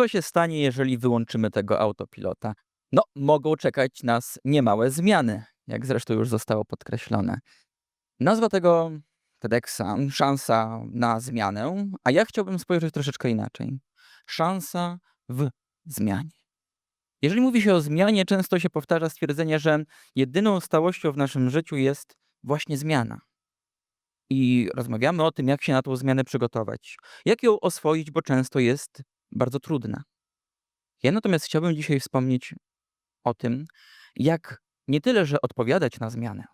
Co się stanie, jeżeli wyłączymy tego autopilota? No, mogą czekać nas niemałe zmiany, jak zresztą już zostało podkreślone. Nazwa tego TEDxa szansa na zmianę, a ja chciałbym spojrzeć troszeczkę inaczej. Szansa w zmianie. Jeżeli mówi się o zmianie, często się powtarza stwierdzenie, że jedyną stałością w naszym życiu jest właśnie zmiana. I rozmawiamy o tym, jak się na tą zmianę przygotować, jak ją oswoić, bo często jest bardzo trudna. Ja natomiast chciałbym dzisiaj wspomnieć o tym, jak nie tyle, że odpowiadać na zmianę,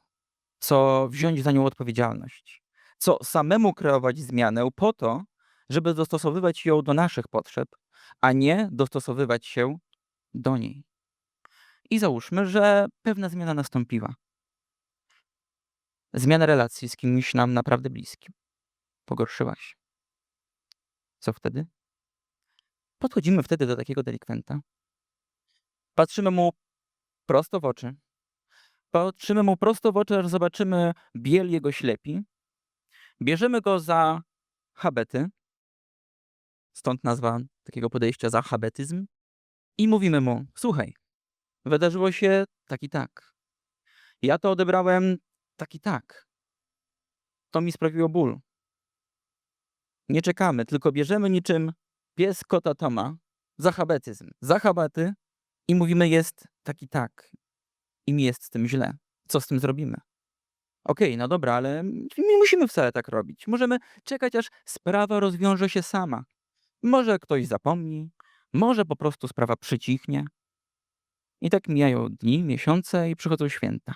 co wziąć za nią odpowiedzialność, co samemu kreować zmianę po to, żeby dostosowywać ją do naszych potrzeb, a nie dostosowywać się do niej. I załóżmy, że pewna zmiana nastąpiła. Zmiana relacji z kimś nam naprawdę bliskim. Pogorszyła się. Co wtedy? Podchodzimy wtedy do takiego delikwenta. Patrzymy mu prosto w oczy. Patrzymy mu prosto w oczy, aż zobaczymy biel jego ślepi. Bierzemy go za habety. Stąd nazwa takiego podejścia za habetyzm. I mówimy mu: Słuchaj, wydarzyło się tak i tak. Ja to odebrałem tak i tak. To mi sprawiło ból. Nie czekamy, tylko bierzemy niczym pies kota Toma za habetyzm, za habety i mówimy: Jest tak i tak. I mi jest z tym źle. Co z tym zrobimy? Okej, no dobra, ale nie musimy wcale tak robić. Możemy czekać, aż sprawa rozwiąże się sama. Może ktoś zapomni, może po prostu sprawa przycichnie. I tak mijają dni, miesiące i przychodzą święta.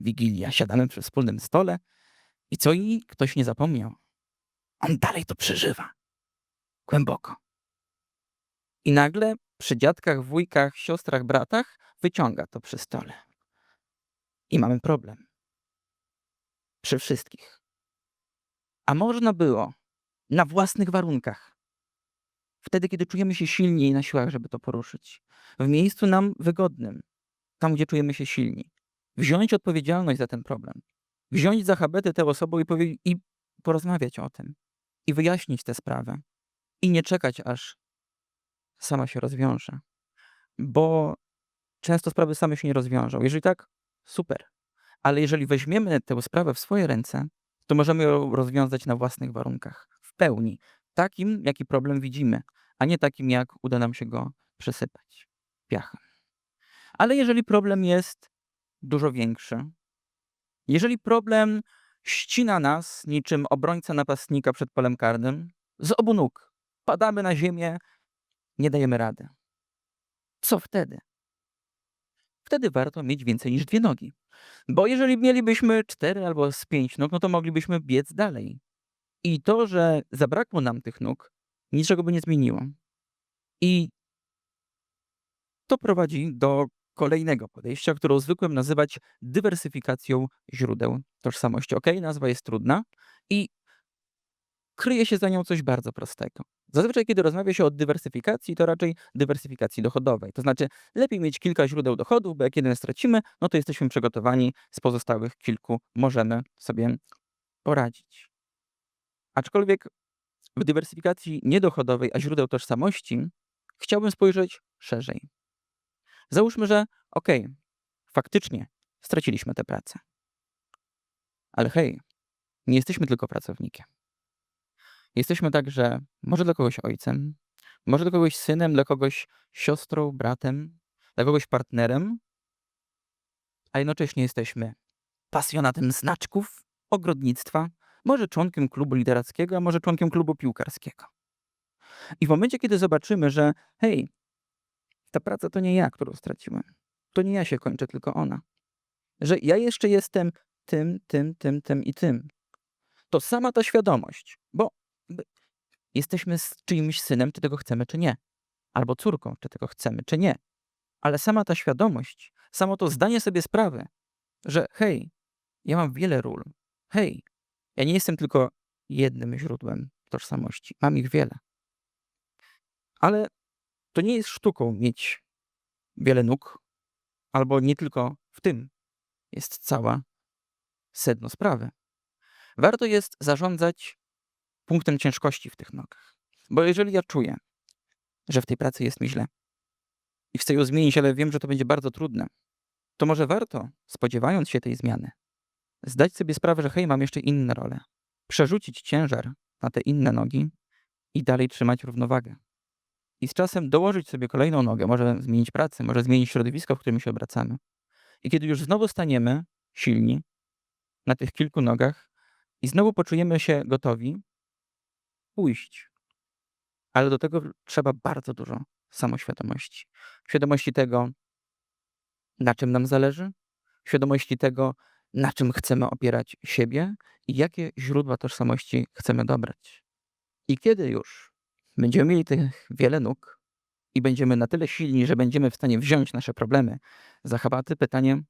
Wigilia, siadamy przy wspólnym stole i co i ktoś nie zapomniał. On dalej to przeżywa. Głęboko. I nagle przy dziadkach, wujkach, siostrach, bratach wyciąga to przy stole. I mamy problem. Przy wszystkich. A można było na własnych warunkach. Wtedy, kiedy czujemy się silni i na siłach, żeby to poruszyć. W miejscu nam wygodnym. Tam, gdzie czujemy się silni. Wziąć odpowiedzialność za ten problem. Wziąć za habety tę osobę i, i porozmawiać o tym. I wyjaśnić tę sprawę. I nie czekać, aż sama się rozwiąże. Bo często sprawy same się nie rozwiążą. Jeżeli tak, super. Ale jeżeli weźmiemy tę sprawę w swoje ręce, to możemy ją rozwiązać na własnych warunkach. W pełni. Takim, jaki problem widzimy, a nie takim, jak uda nam się go przesypać piachem. Ale jeżeli problem jest dużo większy, jeżeli problem ścina nas niczym obrońca napastnika przed polem karnym, z obu nóg padamy na ziemię, nie dajemy rady. Co wtedy? Wtedy warto mieć więcej niż dwie nogi. Bo jeżeli mielibyśmy cztery albo z pięć nóg, no to moglibyśmy biec dalej. I to, że zabrakło nam tych nóg, niczego by nie zmieniło. I to prowadzi do kolejnego podejścia, którą zwykłem nazywać dywersyfikacją źródeł tożsamości. Ok, nazwa jest trudna i kryje się za nią coś bardzo prostego. Zazwyczaj, kiedy rozmawia się o dywersyfikacji, to raczej dywersyfikacji dochodowej. To znaczy, lepiej mieć kilka źródeł dochodów, bo jak jeden stracimy, no to jesteśmy przygotowani, z pozostałych kilku możemy sobie poradzić. Aczkolwiek w dywersyfikacji niedochodowej, a źródeł tożsamości, chciałbym spojrzeć szerzej. Załóżmy, że okej, faktycznie straciliśmy tę pracę. Ale hej, nie jesteśmy tylko pracownikiem. Jesteśmy także może dla kogoś ojcem, może dla kogoś synem, dla kogoś siostrą, bratem, dla kogoś partnerem, a jednocześnie jesteśmy pasjonatem znaczków, ogrodnictwa, może członkiem klubu literackiego, a może członkiem klubu piłkarskiego. I w momencie, kiedy zobaczymy, że hej, ta praca to nie ja, którą straciłem. To nie ja się kończę, tylko ona. Że ja jeszcze jestem tym, tym, tym, tym i tym. To sama ta świadomość, bo jesteśmy z czyimś synem, czy tego chcemy, czy nie. Albo córką, czy tego chcemy, czy nie. Ale sama ta świadomość, samo to zdanie sobie sprawy, że hej, ja mam wiele ról. Hej, ja nie jestem tylko jednym źródłem tożsamości. Mam ich wiele. Ale to nie jest sztuką mieć wiele nóg, albo nie tylko w tym jest cała sedno sprawy. Warto jest zarządzać punktem ciężkości w tych nogach. Bo jeżeli ja czuję, że w tej pracy jest mi źle i chcę ją zmienić, ale wiem, że to będzie bardzo trudne, to może warto, spodziewając się tej zmiany, zdać sobie sprawę, że hej, mam jeszcze inne role, przerzucić ciężar na te inne nogi i dalej trzymać równowagę. I z czasem dołożyć sobie kolejną nogę, może zmienić pracę, może zmienić środowisko, w którym się obracamy. I kiedy już znowu staniemy silni na tych kilku nogach i znowu poczujemy się gotowi, pójść. Ale do tego trzeba bardzo dużo samoświadomości. Świadomości tego, na czym nam zależy, świadomości tego, na czym chcemy opierać siebie i jakie źródła tożsamości chcemy dobrać. I kiedy już będziemy mieli tych wiele nóg i będziemy na tyle silni, że będziemy w stanie wziąć nasze problemy za chabaty, pytanie,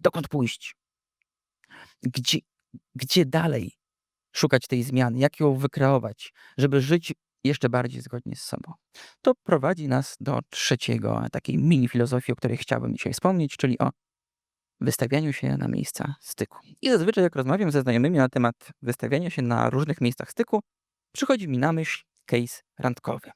dokąd pójść? Gdzie, gdzie dalej szukać tej zmiany? Jak ją wykreować, żeby żyć jeszcze bardziej zgodnie z sobą? To prowadzi nas do trzeciego, takiej mini filozofii, o której chciałbym dzisiaj wspomnieć, czyli o wystawianiu się na miejsca styku. I zazwyczaj, jak rozmawiam ze znajomymi na temat wystawiania się na różnych miejscach styku, przychodzi mi na myśl case randkowy.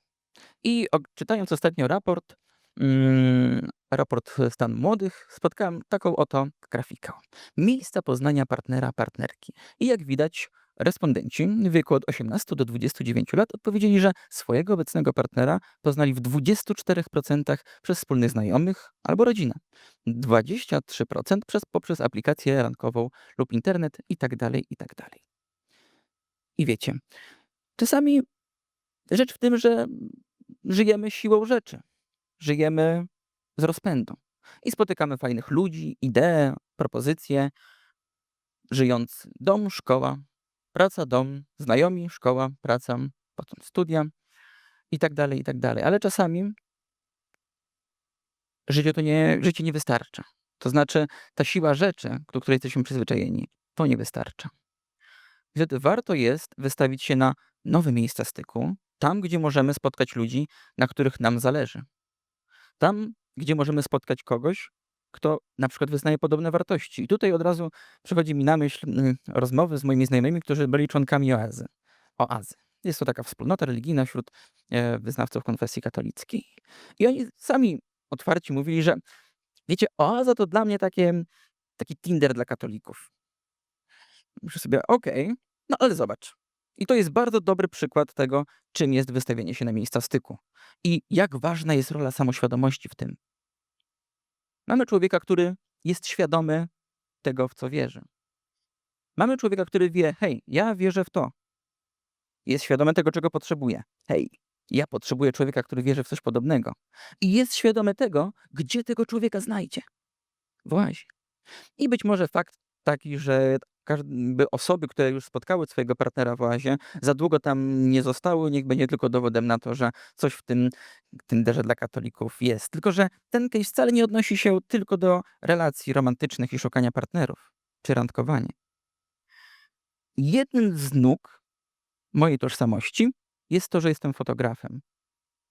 I czytając ostatnio raport, mm, raport stan młodych, spotkałem taką oto grafikę. Miejsca poznania partnera, partnerki. I jak widać, respondenci w wieku od 18 do 29 lat odpowiedzieli, że swojego obecnego partnera poznali w 24% przez wspólnych znajomych albo rodzinę, 23% przez, poprzez aplikację randkową lub internet i tak dalej, i tak. I wiecie, czasami rzecz w tym, że żyjemy siłą rzeczy. Żyjemy z rozpędu. I spotykamy fajnych ludzi, idee, propozycje, żyjąc dom, szkoła, praca, dom, znajomi, szkoła, praca, potem studia i tak dalej, i tak dalej. Ale czasami życie to nie, życie nie wystarcza. To znaczy ta siła rzeczy, do której jesteśmy przyzwyczajeni, to nie wystarcza. Wtedy warto jest wystawić się na nowe miejsca styku, tam, gdzie możemy spotkać ludzi, na których nam zależy. Tam, gdzie możemy spotkać kogoś, kto na przykład wyznaje podobne wartości. I tutaj od razu przychodzi mi na myśl mm, rozmowy z moimi znajomymi, którzy byli członkami oazy. Oazy. Jest to taka wspólnota religijna wśród e, wyznawców konfesji katolickiej. I oni sami otwarci mówili, że wiecie, oaza to dla mnie takie, taki Tinder dla katolików. Myślę sobie, okej, no ale zobacz. I to jest bardzo dobry przykład tego, czym jest wystawienie się na miejsca styku i jak ważna jest rola samoświadomości w tym. Mamy człowieka, który jest świadomy tego, w co wierzy. Mamy człowieka, który wie, hej, ja wierzę w to. Jest świadomy tego, czego potrzebuje. Hej, ja potrzebuję człowieka, który wierzy w coś podobnego. I jest świadomy tego, gdzie tego człowieka znajdzie. Właśnie. I być może fakt taki, że każdy, osoby, które już spotkały swojego partnera w oazie, za długo tam nie zostały, niech będzie tylko dowodem na to, że coś w tym Tinderze dla katolików jest. Tylko, że ten case wcale nie odnosi się tylko do relacji romantycznych i szukania partnerów, czy randkowania. Jeden z nóg mojej tożsamości jest to, że jestem fotografem.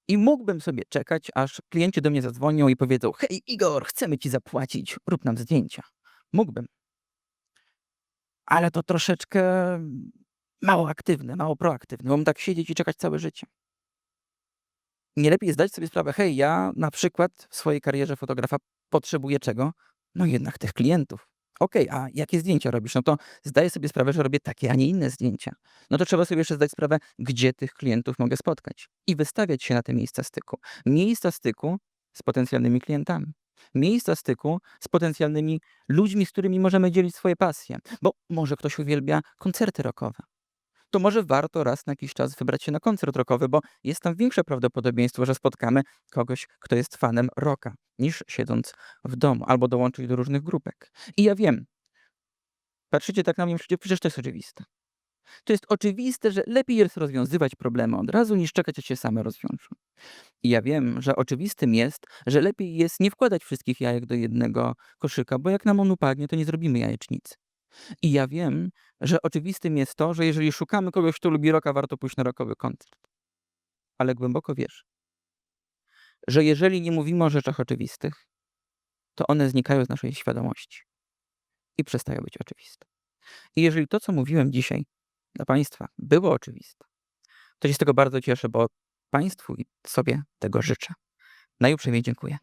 I mógłbym sobie czekać, aż klienci do mnie zadzwonią i powiedzą: Hej, Igor, chcemy ci zapłacić, rób nam zdjęcia. Mógłbym. Ale to troszeczkę mało aktywne, mało proaktywne. Mógłbym tak siedzieć i czekać całe życie. Nie lepiej zdać sobie sprawę, hej, ja na przykład w swojej karierze fotografa potrzebuję czego? No jednak tych klientów. Okej, a jakie zdjęcia robisz? No to zdaję sobie sprawę, że robię takie, a nie inne zdjęcia. No to trzeba sobie jeszcze zdać sprawę, gdzie tych klientów mogę spotkać i wystawiać się na te miejsca styku. Miejsca styku z potencjalnymi klientami. Miejsca styku z potencjalnymi ludźmi, z którymi możemy dzielić swoje pasje. Bo może ktoś uwielbia koncerty rockowe. To może warto raz na jakiś czas wybrać się na koncert rockowy, bo jest tam większe prawdopodobieństwo, że spotkamy kogoś, kto jest fanem rocka, niż siedząc w domu albo dołączyć do różnych grupek. I ja wiem, patrzycie tak na mnie, przecież to jest oczywiste. To jest oczywiste, że lepiej jest rozwiązywać problemy od razu, niż czekać, aż się same rozwiążą. I ja wiem, że oczywistym jest, że lepiej jest nie wkładać wszystkich jajek do jednego koszyka, bo jak nam on upadnie, to nie zrobimy jajecznicy. I ja wiem, że oczywistym jest to, że jeżeli szukamy kogoś, kto lubi rocka, warto pójść na rockowy koncert. Ale głęboko wiesz, że jeżeli nie mówimy o rzeczach oczywistych, to one znikają z naszej świadomości i przestają być oczywiste. I jeżeli to, co mówiłem dzisiaj dla Państwa, było oczywiste, to się z tego bardzo cieszę, bo Państwu i sobie tego życzę. Najuprzejmiej dziękuję.